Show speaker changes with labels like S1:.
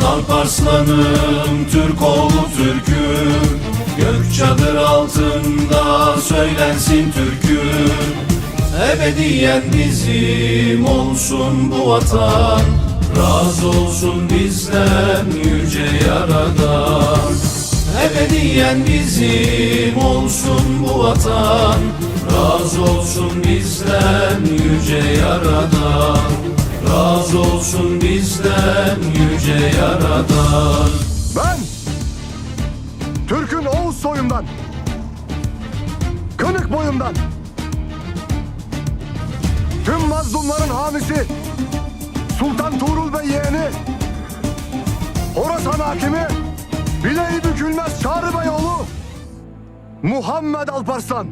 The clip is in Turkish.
S1: Alparslanım Türk oğlu Türk'üm Gök çadır altında söylensin türküm Ebediyen bizim olsun bu vatan. Razı olsun bizden yüce yaradan. Ebediyen bizim olsun bu vatan. Razı olsun bizden yüce yaradan Razı olsun bizden yüce yaradan.
S2: Ben Türk'ün Oğuz soyundan Kınık boyundan Tüm mazlumların hamisi Sultan Tuğrul Bey yeğeni Horasan hakimi Bileği bükülmez Çağrı Beyoğlu Muhammed Alparslan